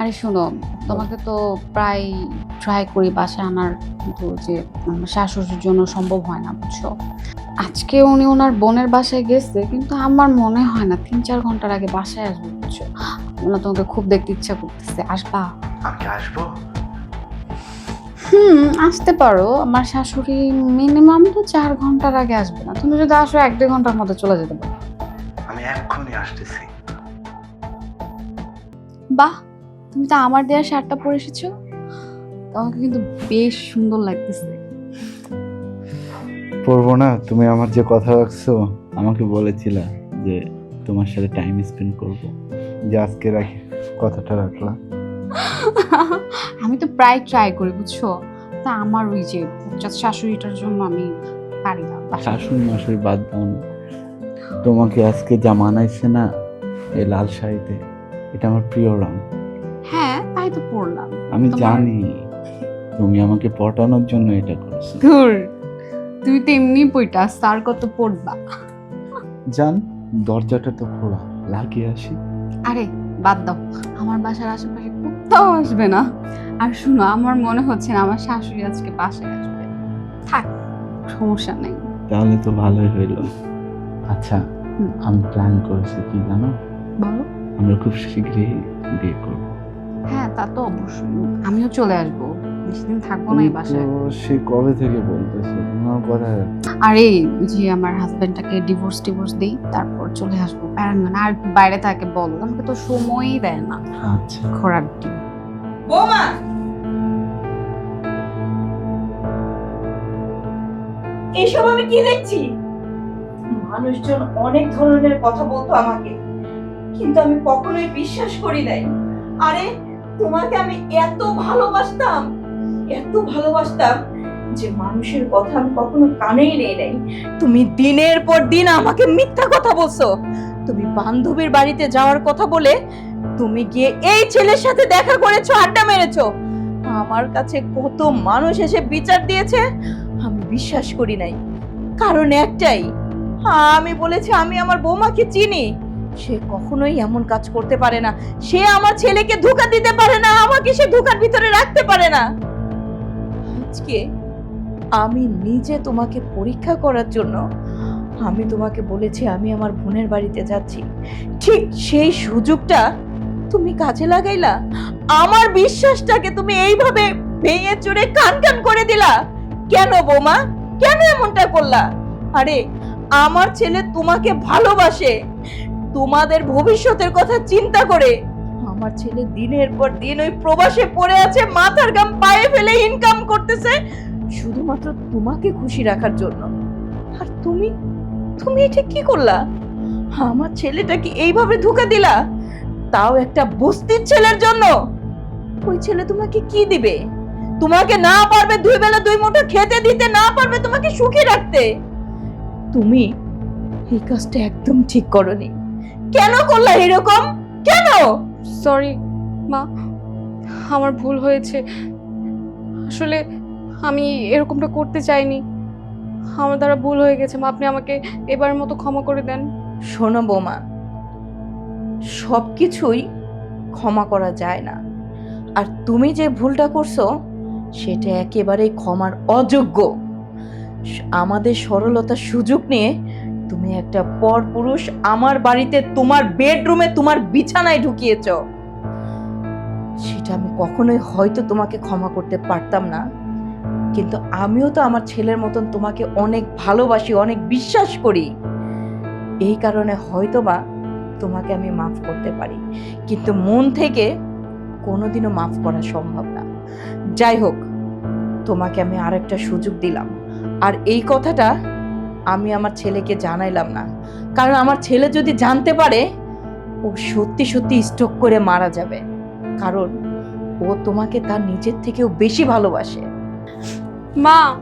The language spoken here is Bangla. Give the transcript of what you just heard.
আরে শোনো তোমাকে তো প্রায় ট্রাই করি বাসায় আনার কিন্তু যে শাশুড়ির জন্য সম্ভব হয় না বুঝছ? আজকে উনি ওনার বোনের বাসায় গেছে কিন্তু আমার মনে হয় না তিন চার ঘণ্টার আগে বাসায় আসবে বুঝছ? ওনা তোমাকে খুব দেখতে ইচ্ছা করতেছে আসবা? আমি আসব? হুম আসতে পারো আমার শাশুড়ি মিনিমাম তো চার ঘণ্টার আগে আসবে না তুমি যদি আসো এক দেড় ঘণ্টার মধ্যে চলে যেতে পারো। আমি এক্ষুনি আসতেছি। বাহ! তুমি তো আমার দেওয়া শার্টটা পরে এসেছ? তোমাকে কিন্তু বেশ সুন্দর লাগতেছে। পড়ব না তুমি আমার যে কথা রাখছো আমাকে বলেছিলা যে তোমার সাথে টাইম স্পেন্ড করব। যে আজকে রাখি কথাটা রাখলাম। আমি তো প্রায় ট্রাই করি বুঝছ? তা আমার ওই যে শাশুড়িটার জন্য আমি পারি না। শাশুড়ি মাসুরি বাদ দাও না। তোমাকে আজকে যা মানাইছে না এই লাল শাড়িতে। এটা আমার প্রিয় রং। হ্যাঁ তাই তো পড়লাম। আমি জানি তুমি আমাকে পটানোর জন্য এটা করছ। ধুর তুমি তো এমনি বইটা স্যার কত পড়বা। জান দরজাটা তো খোলা লাগিয়ে আসি। আরে বাদ দাও আমার বাসার আশেপাশে কোথাও আসবে না। আর শুনো আমার মনে হচ্ছে না আমার শাশুড়ি আজকে বাসায় আসবে। থাক সমস্যা নেই। তাহলে তো ভালোই হইল। আচ্ছা আমি প্ল্যান করেছি কি জানো? বলো। আমরা খুব শীঘ্রই বিয়ে করব। হ্যাঁ তা তো অবশ্যই। আমিও চলে আসব। বেশি দিন থাকব না এই বাসায় তো সে কবে থেকে বলতেছো? তোমার কথা আর যে আমার হাজবেন্ডটাকে ডিভোর্স টিভোর্স দিই তারপর চলে আসব। প্যারান না আর বাইরে থাকে বলো। আমাকে তো সময়ই দেয় না। আচ্ছা। খোরাক দিই বৌমা! এইসব আমি কি দেখছি? মানুষজন অনেক ধরনের কথা বলতো আমাকে। কিন্তু আমি কখনোই বিশ্বাস করি নাই। আরে তোমাকে আমি এত ভালোবাসতাম এত ভালোবাসতাম যে মানুষের কথা আমি কখনো কানেই নেই নাই। তুমি দিনের পর দিন আমাকে মিথ্যা কথা বলছো। তুমি বান্ধবীর বাড়িতে যাওয়ার কথা বলে তুমি গিয়ে এই ছেলের সাথে দেখা করেছ, আড্ডা মেরেছো। আমার কাছে কত মানুষ এসে বিচার দিয়েছে, আমি বিশ্বাস করি নাই। কারণ একটাই, আমি বলেছি আমি আমার বৌমাকে চিনি। সে কখনোই এমন কাজ করতে পারে না। সে আমার ছেলেকে ধোকা দিতে পারে না, আমাকে সে ধোকার ভিতরে রাখতে পারে না। আজকে আমি নিজে তোমাকে পরীক্ষা করার জন্য আমি তোমাকে বলেছি, আমি আমার বোনের বাড়িতে যাচ্ছি। ঠিক সেই সুযোগটা তুমি কাজে লাগাইলা। আমার বিশ্বাসটাকে তুমি এইভাবে ভেঙে চুরে কান কান করে দিলা। কেন বৌমা? কেন এমনটা করলা? আরে, আমার ছেলে তোমাকে ভালোবাসে। তোমাদের ভবিষ্যতের কথা চিন্তা করে। আমার ছেলে দিনের পর দিন ওই প্রবাসে পড়ে আছে, মাথার গাম পায়ে ফেলে ইনকাম করতেছে, শুধুমাত্র তোমাকে খুশি রাখার জন্য। আর তুমি তুমি এটা কি করলা? আমার ছেলেটাকে এইভাবে ধোকা দিলা? তাও একটা বস্তির ছেলের জন্য। ওই ছেলে তোমাকে কি দিবে? তোমাকে না পারবে দুই বেলা দুই মুঠো খেতে দিতে, না পারবে তোমাকে সুখী রাখতে। তুমি এই কাজটা একদম ঠিক করনি। কেন করলা এরকম? কেন? সরি মা আমার ভুল হয়েছে। আসলে আমি এরকমটা করতে চাইনি। আমার দ্বারা ভুল হয়ে গেছে। মা আপনি আমাকে এবার মতো ক্ষমা করে দেন। শোনো বৌমা সবকিছুই ক্ষমা করা যায় না। আর তুমি যে ভুলটা করছ সেটা একেবারেই ক্ষমার অযোগ্য। আমাদের সরলতার সুযোগ নিয়ে তুমি একটা পরপুরুষ আমার বাড়িতে তোমার বেডরুমে তোমার বিছানায় ঢুকিয়েছ। সেটা আমি কখনোই হয়তো তোমাকে ক্ষমা করতে পারতাম না। কিন্তু আমিও তো আমার ছেলের মতন তোমাকে অনেক ভালোবাসি, অনেক বিশ্বাস করি। এই কারণে হয়তো বা তোমাকে আমি মাফ করতে পারি। কিন্তু মন থেকে কোনোদিনও মাফ করা সম্ভব না। যাই হোক, তোমাকে আমি আরেকটা সুযোগ দিলাম। আর এই কথাটা আমি আমার ছেলেকে জানাইলাম না। কারণ আমার ছেলে যদি জানতে পারে, ও সত্যি সত্যি স্ট্রোক করে মারা যাবে। কারণ ও তোমাকে তার নিজের থেকেও বেশি ভালোবাসে। মা